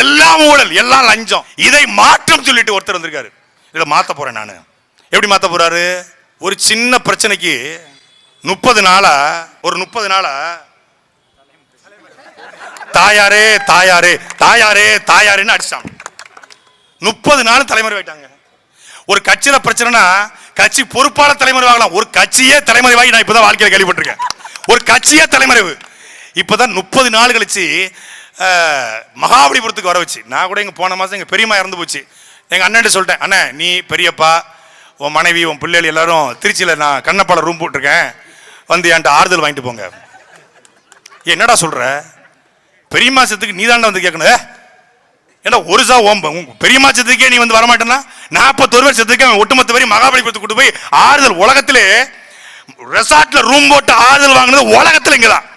எல்லாம் ஊழல் எல்லாம் லஞ்சம். இதை மாற்றம் சொல்லிட்டு ஒருத்தர் வந்திருக்காரு. இதை மாத்த போறேன் நான். எப்படி மாத்த போறாரு? ஒரு சின்ன பிரச்சனைக்கு முப்பது நாளா ஒரு முப்பது நாளா தாயாரே தாயாரே தாயாரே தாயாருன்னு அடிச்சான். முப்பது நாள் தலைமுறை ஆயிட்டாங்க. ஒரு கட்சியில பிரச்சனைனா கட்சி பொறுப்பாளர் தலைமுறைவாகலாம் ஆகலாம் ஒரு கட்சியே தலைமறைவாகி நான் இப்பதான் வாழ்க்கையில கேள்விப்பட்டிருக்கேன். ஒரு கட்சியே தலைமறைவு இப்பதான் முப்பது நாள் கழிச்சு மகாபலிபுரத்துக்கு வர வச்சு. நான் கூட எங்கள் போன மாதம் எங்கள் பெரியம்மா இறந்து போச்சு. எங்கள் அண்ணன்ட்டு சொல்லிட்டேன் அண்ணன் நீ பெரியப்பா உன் மனைவி உன் பிள்ளைகள் எல்லாரும் திருச்சியில் நான் கண்ணப்பால ரூம் போட்டிருக்கேன். வந்து என்கிட்ட ஆறுதல் வாங்கிட்டு போங்க. என்னடா சொல்கிற பெரியம்மா சத்துக்கு நீ வந்து கேட்கணும் ஏன்னா ஒரு சா ஓம்ப. பெரியம்மா சத்துக்கே நீ வந்து வரமாட்டேன்னா? நாற்பத்தொரு பேர் சத்துக்கே அவன் ஒட்டுமொத்த பேரும் மகாபலிபுரத்துக்கு கூட்டு போய் ஆறுதல் உலகத்திலே ரெசார்ட்ல ரூம் போட்டு ஆறுதல் வாங்கினது இங்கே தான்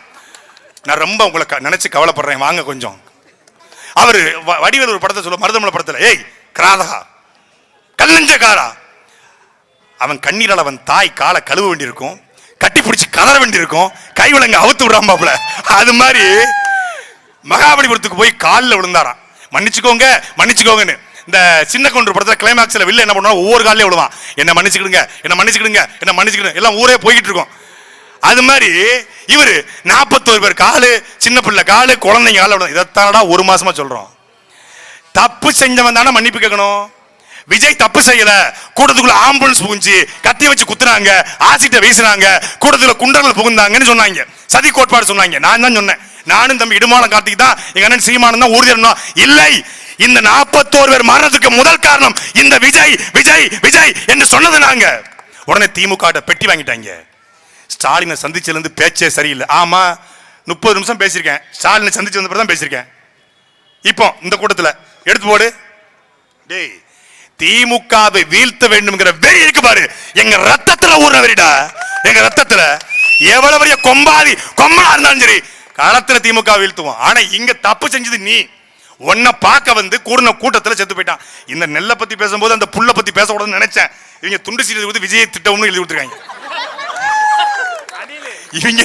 நான் ரொம்ப உங்களை நினச்சி நினைச்சு கவலைப்படுறேன். வாங்க கொஞ்சம். அவர் வடிவேல் ஒரு படத்தை சொல்ல மருதமலை படத்தில். ஏய் கிராதகா. கல்லஞ்சக்காரா அவன் கண்ணீரால் அவன் தாய் காலை கழுவ வேண்டியிருக்கும். கட்டி பிடிச்சி கதற வேண்டியிருக்கும். கை விலங்க அவுத்து விடாமாப்ல அது மாதிரி மகாபலிபுரத்துக்கு போய் காலில் விழுந்தாராம் மன்னிச்சுக்கோங்க மன்னிச்சுக்கோங்கன்னு. இந்த சின்ன கொண்டு படத்தில் கிளைமேக்ஸில் வில்ல என்ன பண்ணுவோம் ஒவ்வொரு காலையும் விழுவான். என்ன மன்னிச்சுக்கிடுங்க என்ன மன்னிச்சுக்கிடுங்க என்ன மன்னிச்சுக்கிடுங்க. எல்லாம் ஊரே போய்கிட்டு இருக்கும். அது மாதிரி இவர் நாற்பத்தோரு பேர் காலு சின்ன பிள்ளை காலு குழந்தைங்க கால இதைத்தானடா ஒரு மாசமா சொல்றோம். தப்பு செஞ்சவன் தானே மன்னிப்பு கேட்கணும். விஜய் தப்பு செய்யல. கூட்டத்துக்குள்ள ஆம்புலன்ஸ் புகுஞ்சு கத்தி வச்சு குத்துனாங்க ஆசிட்ட வீசினாங்க கூட்டத்துல குண்டர்கள் புகுந்தாங்கன்னு சொன்னாங்க. சதி கோட்பாடு சொன்னாங்க. நான் தான் சொன்னேன். நானும் தம்பி இடுமானம் கார்த்திக் தான் எங்க அண்ணன் சீமானம் தான் உறுதி இருந்தோம் இல்லை இந்த நாற்பத்தோரு பேர் மரணத்துக்கு முதல் காரணம் இந்த விஜய் விஜய் விஜய் என்று சொன்னது நாங்க. உடனே திமுக பெட்டி வாங்கிட்டாங்க. ஸ்டாலினை சந்திச்சதுலேருந்து பேச்சே சரியில்லை. ஆமாம் முப்பது நிமிஷம் பேசியிருக்கேன். ஸ்டாலினை சந்திச்சு வந்த தான் பேசியிருக்கேன். இப்போ இந்த கூட்டத்தில் எடுத்து போடு. டேய் திமுகவை வீழ்த்த வேண்டும்ங்கிற வெறி இருக்கு பாரு. எங்க ரத்தத்துல ஊர்ன வெறிடா. எங்க ரத்தத்துல எவ்வளவு பெரிய கொம்பாதி கொம்பனா இருந்தாலும் சரி களத்துல திமுக வீழ்த்துவோம். ஆனா இங்க தப்பு செஞ்சது நீ. உன்னை பார்க்க வந்து கூடின கூட்டத்துல செத்து போயிட்டான். இந்த நெல்லை பத்தி பேசும்போது அந்த புல்ல பத்தி பேசக்கூடாதுன்னு நினைச்சேன். இவங்க துண்டு சீரியல் வந்து விஜய் திட்டம்னு எழுதி கொடுத்துருக்காங்க. இவங்க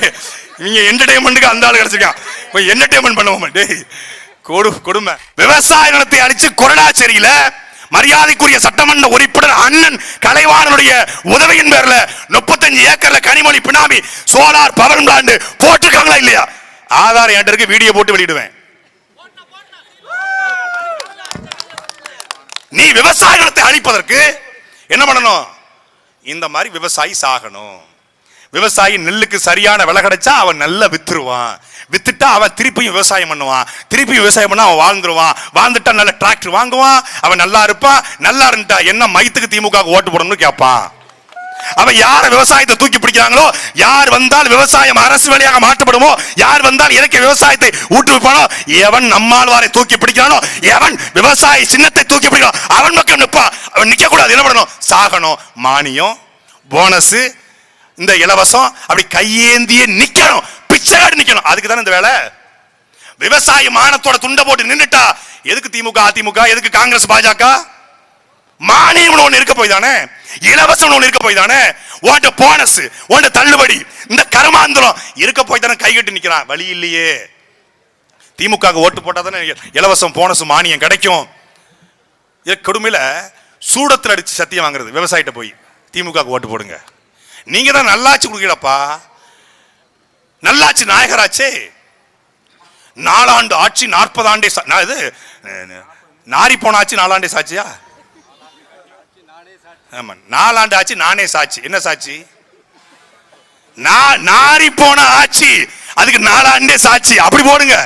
இவங்க என்டர்டைன்மெண்ட்டுக்கு அந்த ஆள் கிடைச்சிருக்கான். என்டர்டைன்மெண்ட் பண்ணுவோம். டேய் கொடு கொடுமை. விவசாய நிலத்தை அழிச்சு கொரடாச்சேரியில மரியாதைக்குரிய சட்டமன்ற உறுப்பினர் அண்ணன் கலைவாணனுடைய உதவியின் பேர்ல முப்பத்தஞ்சு ஏக்கர்ல Kanimozhi benami solar power plant போட்டிருக்காங்களா இல்லையா? ஆதார் என்கிட்ட இருக்கு வீடியோ போட்டு வெளியிடுவேன். நீ விவசாய நிலத்தை அழிப்பதற்கு என்ன பண்ணணும்? இந்த மாதிரி விவசாயி சாகணும். விவசாயி நெல்லுக்கு சரியான விலை கிடைச்சா அவன் நல்லா வித்துருவான். வித்துட்டா அவன் திருப்பியும் விவசாயம் பண்ணுவான். திருப்பியும் விவசாயம் பண்ணா அவன் வாழ்ந்துருவான். வாழ்ந்துட்டா நல்ல டிராக்டர் வாங்குவான். அவன் நல்லா இருப்பான் நல்லா இருந்துட்டா என்ன மைத்துக்கு திமுக ஓட்டு போடணும்னு கேட்பான். அவன் யார விவசாயத்தை தூக்கி பிடிக்கிறாங்களோ யார் வந்தால் விவசாயம் அரசு வேலையாக மாற்றப்படுமோ யார் வந்தால் இறக்க விவசாயத்தை ஊக்குவிப்பானோ எவன் நம்மாழ்வாரை தூக்கி பிடிக்கிறானோ எவன் விவசாய சின்னத்தை தூக்கி பிடிக்கிறான் அவன் மக்கள் நிற்பான் அவன் நிற்கக்கூடாது கூடாது என்ன பண்ணணும்? சாகணும். மானியம் போனஸ் இந்த இலவசம் அப்படி கையேந்தியே நிக்கணும். பிச்சைக்காடு நிக்கணும். அதுக்கு தானே இந்த வேலை? விவசாய மானத்தோட துண்டை போட்டு நின்றுட்டா எதுக்கு திமுக அதிமுக எதுக்கு காங்கிரஸ் பாஜக? மானியம் ஒன்று இருக்க போய் தானே? இலவசம் ஒன்று இருக்க போய் தானே? உன்ட போனஸ் உன்ட தள்ளுபடி இந்த கருமாந்திரம் இருக்க போய் தானே கை கட்டி வழி இல்லையே. திமுக ஓட்டு போட்டால் தானே இலவசம் போனஸ் மானியம் கிடைக்கும். கொடுமையில் சூடத்தில் அடிச்சு சத்தியம் வாங்குறது. விவசாயிட்ட போய் திமுக ஓட்டு போடுங்க. நீங்க தான் நல்லாச்சு கொடுக்கலப்பா நல்லாச்சு நாயகராச்சே. நாலாண்டு ஆட்சி நாற்பது ஆண்டே இது நாரி போனாச்சு நாலாண்டே சாட்சியா? ஆமா நாலாண்டு ஆச்சு நானே சாட்சி. என்ன சாட்சி? நாரி போன ஆட்சி அதுக்கு நாலாண்டே சாட்சி. அப்படி போடுங்க.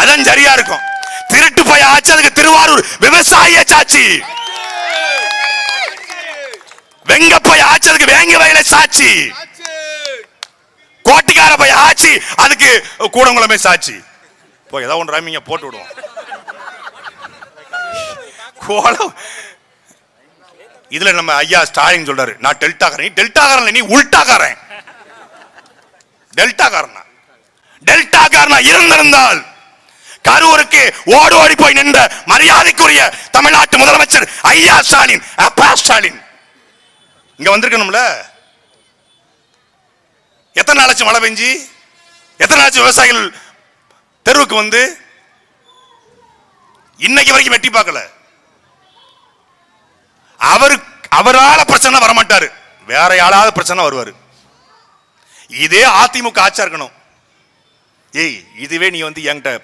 அதான் சரியா இருக்கும். திருட்டு போய் ஆட்சி அதுக்கு திருவாரூர் விவசாய சாட்சி. வெங்கப்ப போய் அதுக்கு வேங்க வயல சாட்சி. கோட்டிக்கார போய் ஆச்சு அதுக்கு கூடங்குளமே சாட்சி. போய் ஏதாவது ஒன்று ரம்மிங்க போட்டு விடுவோம். கோலம். இதுல நம்ம ஐயா ஸ்டாலின் சொல்றாரு நான் டெல்டாக்காரன். நீ டெல்டாக்காரன் நீ உல்டாக்காரன். டெல்டாக்காரனா? டெல்டாக்காரனா இருந்திருந்தால் கரூருக்கு ஓடி ஓடி போய் நின்ற மரியாதைக்குரிய தமிழ்நாட்டு முதலமைச்சர் ஐயா ஸ்டாலின் அப்பா ஸ்டாலின். இங்க வந்திருக்கணும்ல? எத்தனை நாளாச்சு மழை பெஞ்சு? எத்தனை நாளாச்சு விவசாயிகள் தெருவுக்கு வந்து இன்னைக்கு வரைக்கும் வெட்டி பார்க்கல. அவரு அவரால பிரச்சனை வரமாட்டாரு. வேற யாராவது பிரச்சனை வருவாரு. இதே அதிமுக ஆட்சியா இருக்கணும். ஏய் இதுவே நீ வந்து என்கிட்ட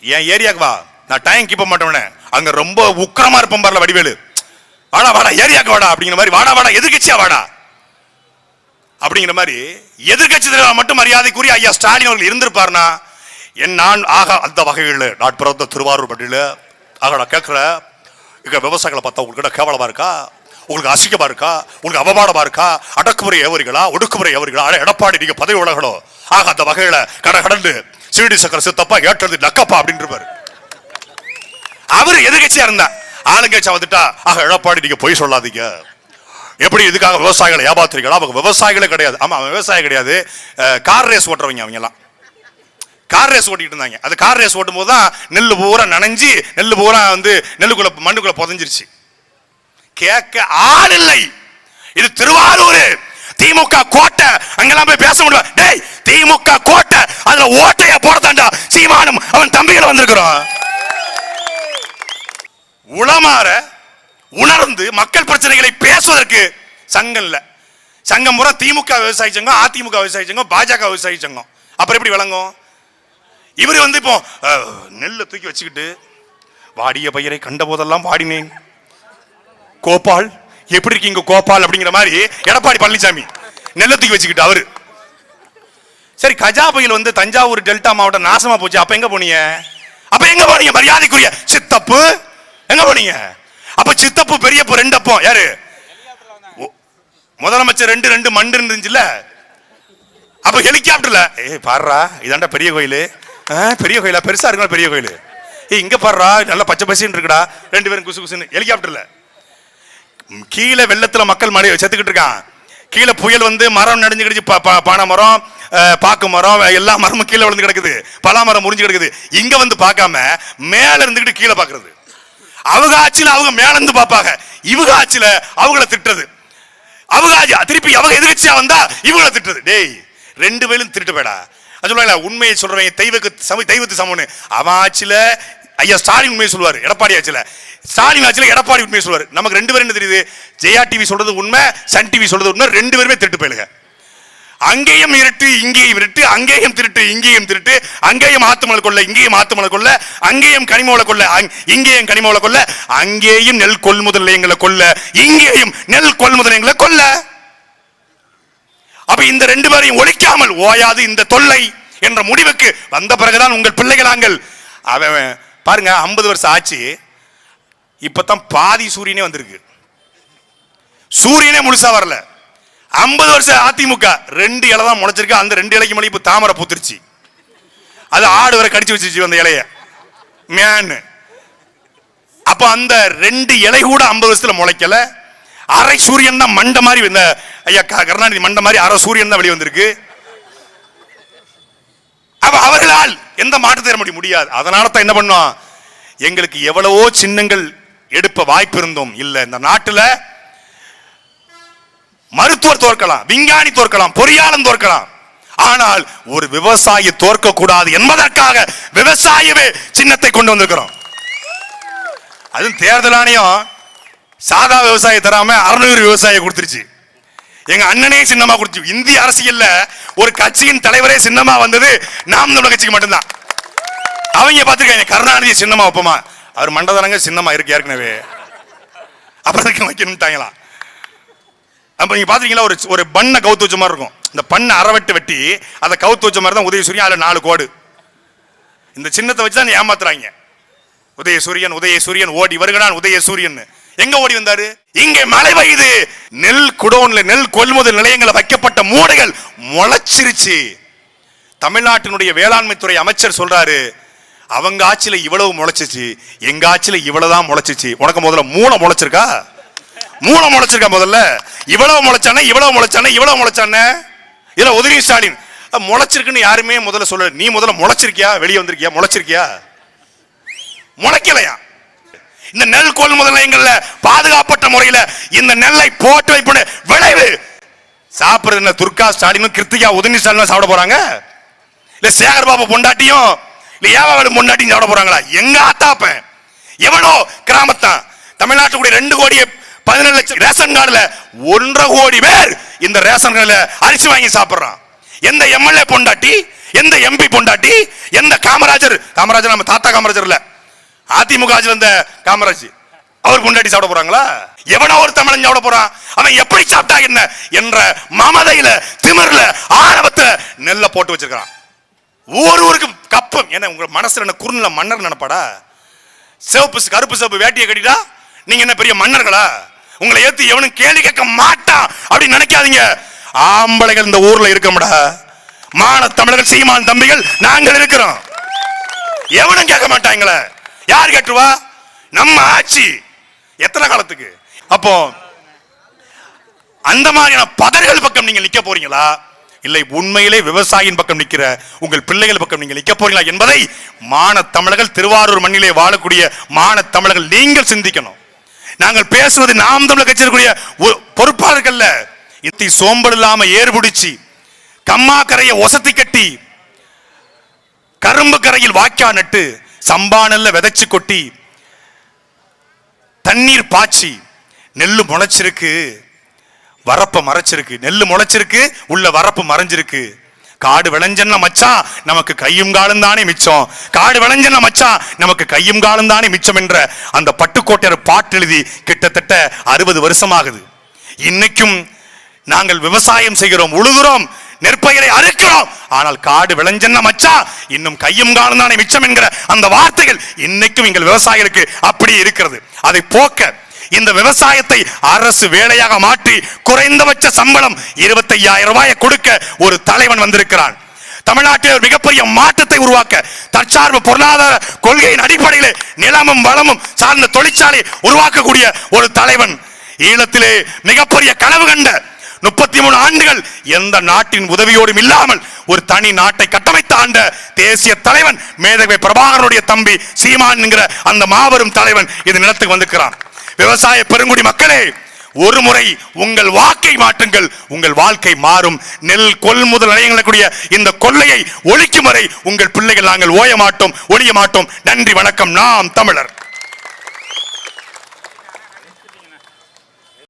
என் ஏரியாக்கு வா. நான் டைம் கீப்ப மாட்டேன் அங்க ரொம்ப உக்கிரமா இருப்பேன் பாருல வடிவேலு. வாடா வாடா ஏரியாக்கு வாடா அப்படிங்கிற மாதிரி வாடா வாடா எதிர்கட்சியா வாடா? அப்படிங்கிற மாதிரி எதிர்கட்சி தலைவர் மட்டும் மரியாதைக்குரிய ஐயா ஸ்டாலின் அவர்கள் இருந்திருப்பார்னா என் நான் ஆக அந்த வகையில் நான் பிறந்த திருவாரூர் பட்டியல ஆக நான் கேட்குற இங்க விவசாயிகளை பார்த்தா உங்ககிட்ட கேவலமா இருக்கா? உங்களுக்கு அசிங்கமா இருக்கா? உங்களுக்கு அவமானமா இருக்கா? அடக்குமுறை எவரிகளா ஒடுக்குமுறை எவரிகளா அட எடப்பாடி நீங்க பதவி உலகணும் ஆக அந்த வகையில கட கடந்து சிடி சக்கர சித்தப்பா ஏற்றது நக்கப்பா அப்படின்னு இருப்பாரு அவர் எதிர்கட்சியா இருந்தா ஆளுங்கட்சி வந்துட்டா ஆக எடப்பாடி நீங்க பொய் சொல்லாதீங்க. எப்படி இதுக்காக விவசாயிகளை ஏமாத்துறீங்களா? அவங்க விவசாயிகளே கிடையாது. ஆமா அவன் விவசாயி கிடையாது. கார் ரேஸ் ஓட்டுறவங்க அவங்க எல்லாம் கார் ரேஸ் ஓட்டிட்டு இருந்தாங்க. அது கார் ரேஸ் ஓட்டும் போது தான் நெல் பூரா நனைஞ்சி நெல் பூரா வந்து நெல்லுக்குள்ள மண்ணுக்குள்ள புதஞ்சிருச்சு. கேட்க ஆள் இல்லை. இது திருவாரூர். திமுக கோட்டை அங்கெல்லாம் போய் பேச முடியும்? டேய் திமுக கோட்டை அதுல ஓட்டைய போடத்தாண்டா சீமானும் அவன் தம்பிகளை வந்திருக்கிறோம். உளமாற உணர்ந்து மக்கள் பிரச்சனைகளை பேசுவதற்கு சங்கம் இல்லை. சங்கம் முறை திமுக விவசாய சங்கம் அதிமுக விவசாய சங்கம் பாஜக விவசாய சங்கம். அப்புறம் எப்படி விளங்கும்? இவர் வந்து இப்போ நெல்லை தூக்கி வச்சுக்கிட்டு வாடிய பயிரை கண்ட போதெல்லாம் வாடினேன். கோபால் எப்படி இருக்கீங்க கோபால் அப்படிங்கிற மாதிரி எடப்பாடி பழனிசாமி. நெல்லை தூக்கி வச்சுக்கிட்டு அவரு. சரி கஜா புயல் வந்து தஞ்சாவூர் டெல்டா மாவட்டம் நாசமா போச்சு. அப்ப எங்க போனீங்க? அப்ப எங்க போனீங்க? மரியாதைக்குரிய சித்தப்பு எங்க போனீங்க? அப்ப சித்தப்பு பெரியப்பு ரெண்டப்போ யாரு? முதலமைச்சர் ரெண்டு ரெண்டு மண்டு இருந்துச்சுல்ல? அப்ப ஹெலிகாப்டர்ல ஏய் பாடுறா இதாண்டா பெரிய கோயில். பெரிய கோயிலா? பெருசா இருக்கா பெரிய கோயில். ஏய் இங்க பாடுறா நல்லா பச்சை பசின்னு இருக்குடா. ரெண்டு பேரும் குசு குசுன்னு ஹெலிகாப்டர்ல. கீழே வெள்ளத்துல மக்கள் மழை செத்துக்கிட்டு இருக்கான். கீழே புயல் வந்து மரம் நடிஞ்சு கிடச்சு பானை மரம் பாக்கு மரம் எல்லா மரமும் கீழே விழுந்து கிடக்குது. பலா மரம் முறிஞ்சு கிடக்குது. இங்க வந்து பார்க்காம மேல இருந்துகிட்டு கீழே பாக்குறது. அவங்க ஆட்சியில அவங்க மேல இருந்து பார்ப்பாங்க. இவங்க ஆட்சியில அவங்கள திட்டுறது. அவங்க திருப்பி அவங்க எதிர்கட்சியா வந்தா இவங்கள திட்டுறது. டேய் ரெண்டு பேரும் திருட்டு பேடா அது சொல்லுவாங்க உண்மையை சொல்றவங்க தெய்வக்கு சம தெய்வத்து சமம்னு. அவன் ஆட்சியில் ஐயா ஸ்டாலின் உண்மையை சொல்லுவாரு எடப்பாடி ஆட்சியில். ஸ்டாலின் ஆட்சியில் எடப்பாடி உண்மையை சொல்லுவாரு. நமக்கு ரெண்டு பேரும் என்ன தெரியுது? ஜெயா டிவி சொல்றது உண்மை சன் டிவி சொல்றது உண்மை ரெண்டு பேருமே திருட்டு போயிடுங்க. அங்கேயும் இருட்டு இங்கேயும் இருட்டு அங்கேயும் திருட்டு இங்கேயும் திருட்டு அங்கேயும் ஆத்துமலை கொள்ள இங்கேயும் ஆத்துமலை கொள்ள அங்கேயும் கனிமோளை கொள்ள அங்- இங்கேயும் கனிமோளை கொள்ள அங்கேயும் நெல் கொள்முதல் நிலையங்களை கொள்ள இங்கேயும் நெல் கொள்முதல் நிலையங்களை கொள்ள. அப்ப இந்த ரெண்டு பேரையும் ஒழிக்காமல் ஓயாது இந்த தொல்லை என்ற முடிவுக்கு வந்த பிறகுதான் உங்கள் பிள்ளைகளாங்கள் அவன் பாருங்க 50 வருஷம் ஆச்சு. இப்பதான் பாதி சூரியனே வந்திருக்கு. சூரியனே முழுசா வரல. 50 வருஷம் அதிமுக. ரெண்டு இலை தான் முளைச்சிருக்கு. அந்த ரெண்டு இலைக்கு மேலே இப்போ தாமரை பூத்துருச்சு. அது ஆடு வரை கடிச்சு வச்சிருச்சு அந்த இலைய. மேனு அப்ப அந்த ரெண்டு இலை கூட 50 வருஷத்துல முளைக்கல. அரை சூரியன் தான் மண்டை மாதிரி இந்த ஐயா க- கருணாநிதி மண்டை மாதிரி அரை சூரியன் தான் வெளியே வந்திருக்கு. அப்ப அவர்களால் எந்த மாற்று தர முடிய முடியாது. அதனால தான் என்ன பண்ணோம்? எங்களுக்கு எவ்வளவோ சின்னங்கள் எடுப்ப வாய்ப்பு இருந்தோம் இல்லை. இந்த நாட்டில் மருத்துவர் தோற்கலாம் விஞ்ஞானி தோற்கலாம் பொறியாளன் தோற்கலாம். ஆனால் ஒரு விவசாயி தோற்க கூடாது என்பதற்காக விவசாயவே சின்னத்தை கொண்டு வந்திருக்கிறோம். அதுவும் தேர்தல் ஆணையம் சாதா விவசாயி தராம அறுநூறு விவசாயி கொடுத்துருச்சு. எங்க அண்ணனே சின்னமா கொடுத்து இந்திய அரசியல்ல ஒரு கட்சியின் தலைவரே சின்னமா வந்தது நாம் தமிழ் கட்சிக்கு மட்டும்தான். அவங்க பார்த்துருக்காங்க கருணாநிதி சின்னமா வைப்போமா? அவர் மண்டதனங்க சின்னமா இருக்கு ஏற்கனவே. அப்புறம் வைக்கணும்ட்டாங்களாம் அப்போ நீங்க பாத்தீங்களா ஒரு ஒரு பண்ணை கவுத்து வச்ச மாதிரி இருக்கும். இந்த பண்ணை அறவெட்டு வெட்டி அதை கவுத்து வச்ச மாதிரி தான் உதயசூரியன் அதில் நாலு கோடு. இந்த சின்னத்தை வச்சு தான் ஏமாத்துறாங்க. உதயசூரியன் உதயசூரியன் ஓடி வருகிறான் உதயசூரியன் எங்க ஓடி வந்தாரு? இங்கே மழை பெய்யுது. நெல் குடோன்ல நெல் கொள்முதல் நிலையங்களை வைக்கப்பட்ட மூடைகள் முளைச்சிருச்சு. தமிழ்நாட்டினுடைய வேளாண்மை துறை அமைச்சர் சொல்றாரு அவங்க ஆட்சியில் இவ்வளவு முளைச்சிச்சு எங்க ஆட்சியில் இவ்வளவுதான் முளைச்சிச்சு. உனக்கு முதல்ல மூளை முளைச்சிருக்கா? மூளை முளைச்சிருக்கா முதல்ல? இவ்வளவு முளைச்சானே இவ்வளவு முளைச்சானே இவ்வளவு முளைச்சானே? இதுல உதவி ஸ்டாலின் முளைச்சிருக்குன்னு யாருமே முதல்ல சொல்ல நீ முதல்ல முளைச்சிருக்கியா? வெளியே வந்திருக்கியா? முளைச்சிருக்கியா? முளைக்கலையா? இந்த நெல் கொள்முதல் நிலையங்கள்ல பாதுகாப்பட்ட முறையில இந்த நெல்லை போட்டு வைப்பது விளைவு. சாப்பிடுறது என்ன துர்கா ஸ்டாலினும் கிருத்திகா உதயநிதி ஸ்டாலினும் சாப்பிட போறாங்க? இல்ல சேகர் பாபு பொண்டாட்டியும் இல்ல ஏவாவது பொண்டாட்டியும் சாப்பிட போறாங்களா? எங்க ஆத்தாப்பேன்? எவனோ கிராமத்தான்? தமிழ்நாட்டுடைய ரெண்டு கோடி பதினேழு லட்சம் ரேஷன் கார்டுல ஒன்றரை கோடி பேர் இந்த ரேஷன் கார்டுல அரிசி வாங்கி சாப்பிடுறான். எந்த எம்எல்ஏ பொண்டாட்டி எந்த எம்பி பொண்டாட்டி எந்த காமராஜர் காமராஜர் நம்ம தாத்தா காமராஜர் இல்ல. அதிமுக ஆட்சியில் இருந்த காமராஜ் அவர் பொண்டாட்டி சாப்பிட போறாங்களா? எவனோ ஒரு தமிழன் சாப்பிட போறான். அவன் எப்படி சாப்பிட்டா என்ன என்ற மமதையில திமிர்ல ஆணவத்துல நெல்ல போட்டு வச்சிருக்கான் ஒவ்வொரு ஊருக்கும் கப்பம். என்ன உங்க மனசுல என்ன குறுநில மன்னர் நினைப்பாடா? சிவப்பு கருப்பு சிவப்பு வேட்டியை கட்டிட்டா? நீங்க என்ன பெரிய மன்னர்களா? உங்களை ஏத்து எவனும் கேள்வி கேட்க மாட்டான் அப்படின்னு நினைக்காதீங்க. ஆம்பளைகள் இந்த ஊர்ல இருக்கமுடா. மான தமிழர்கள் சீமான் தம்பிகள் நாங்கள் இருக்கிறோம். எவனும் கேட்க மாட்டாங்களே யார் கேட்டுருவா? நம்ம ஆட்சி. எத்தனை காலத்துக்கு? அப்போ அந்த மாதிரியான பதர்கள் பக்கம் நீங்க நிக்க போறீங்களா? இல்லை உண்மையிலே விவசாயியின் பக்கம் நிற்கிற உங்கள் பிள்ளைகள் பக்கம் நீங்கள் நிற்க போறீங்களா என்பதை மான தமிழர்கள் திருவாரூர் மண்ணிலே வாழக்கூடிய மான தமிழர்கள் நீங்கள் சிந்திக்கணும். நாங்கள் பேசுவது நாம் தமிழ் கட்சி பொறுப்பாளர்கள் ஒ- இத்தி சோம்பல் இல்லாம ஏறுபிடிச்சி கம்மா கரையை ஒசத்தி கட்டி கரும்பு கரையில் வாக்கா நட்டு சம்பா நெல்ல விதைச்சு கொட்டி தண்ணீர் பாய்ச்சி நெல்லு முளைச்சிருக்கு வரப்ப மறைச்சிருக்கு. நெல்லு முளைச்சிருக்கு உள்ள வரப்பு மறைஞ்சிருக்கு. காடு விளைஞ்சன்ன மச்சான் நமக்கு கையும் காலும் தானே மிச்சம். காடு விளைஞ்சன்ன மச்சான் நமக்கு கையும் காலும் தானே மிச்சம் என்ற அந்த பட்டுக்கோட்டையர் பாட்டு எழுதி கிட்டத்தட்ட அறுபது வருஷமாகுது. இன்னைக்கும் நாங்கள் விவசாயம் செய்கிறோம் உழுகிறோம் நெற்பயிரை அறுக்கிறோம். ஆனால் காடு விளைஞ்சன்ன மச்சா இன்னும் கையும் காலும் தானே மிச்சம் என்கிற அந்த வார்த்தைகள் இன்னைக்கும் எங்கள் விவசாயிகளுக்கு அப்படி இருக்கிறது. அதை போக்க இந்த விவசாயத்தை அரசு வேலையாக மாற்றி குறைந்தபட்ச சம்பளம் இருபத்தையாயிரம் ரூபாயை கொடுக்க ஒரு தலைவன் வந்திருக்கிறான். தமிழ்நாட்டில் ஒரு மிகப்பெரிய மாற்றத்தை உருவாக்க தற்சார்பு பொருளாதார கொள்கையின் அடிப்படையில் நிலமும் வளமும் சார்ந்த தொழிற்சாலை உருவாக்கக்கூடிய ஒரு தலைவன். ஈழத்திலே மிகப்பெரிய கனவு கண்ட முப்பத்தி மூணு ஆண்டுகள் எந்த நாட்டின் உதவியோடும் இல்லாமல் ஒரு தனி நாட்டை கட்டமைத்த ஆண்ட தேசிய தலைவன் மேதகவை பிரபாகரனுடைய தம்பி சீமான் என்கிற அந்த மாபெரும் தலைவன் இந்த நிலத்துக்கு வந்திருக்கிறான். விவசாய பெருங்குடி மக்களே ஒரு முறை உங்கள் வாக்கை மாற்றுங்கள். உங்கள் வாழ்க்கை மாறும். நெல் கொள்முதல் நிலையங்களுடைய இந்த கொள்ளையை ஒழிக்கும் வரை உங்கள் பிள்ளைகள் நாங்கள் ஓய மாட்டோம் ஒழிய மாட்டோம் நன்றி வணக்கம். நாம் தமிழர்.